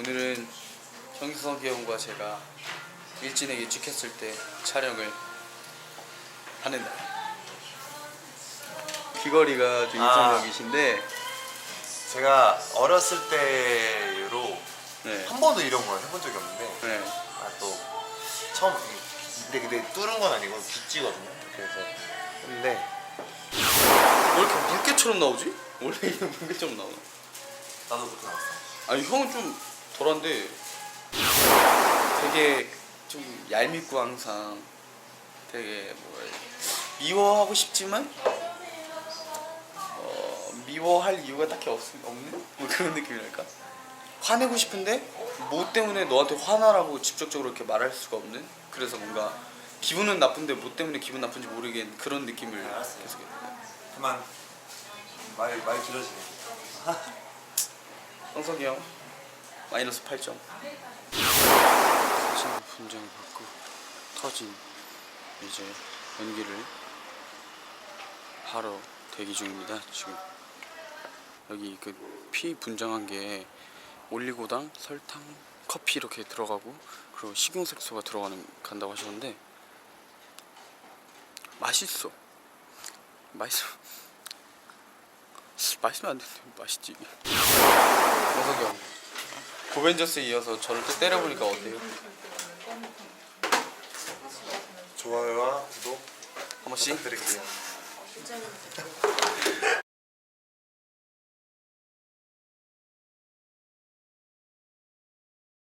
오늘은 형석이 형과 제가 일진에게 찍혔을 때 촬영을 하는 날. 귀걸이가 좀 아. 인상적이신데, 제가 어렸을 때로 네, 한 번도 이런 걸 해본 적이 없는데 네. 아 또 처음 근데 근데 뚫은 건 아니고 빗지거든요. 그래서 근데 왜 이렇게 물개처럼 나오지? 원래 이게 물개처럼 나오나? 나도 그렇게 나왔어. 아니 형은 좀 덜한데 되게 좀 얄밉고 항상 되게 되지? 미워하고 싶지만 어, 미워할 이유가 딱히 없, 없는 뭐 그런 느낌이랄까 화내고 싶은데 뭐 때문에 너한테 화나라고 직접적으로 이렇게 말할 수가 없는 그래서 뭔가 기분은 나쁜데 뭐 때문에 기분 나쁜지 모르겠는 그런 느낌을 알았어요. 계속 그만 말 말 길어지네. 형석이 형 마이너스 8점. 사진 분장을 받고 터진 이제 연기를 하러 대기 중입니다 지금. 여기 그 피 분장한 게 올리고당 설탕 커피 이렇게 들어가고 그리고 식용색소가 들어가는 간다고 하셨는데 맛있어. 맛있어. 맛있으면 안 되는데 맛있지. 정석이 형 고벤져스에 이어서 저를 또 때려보니까 어때요? 좋아요와 구독 한 번씩? 부탁드릴게요.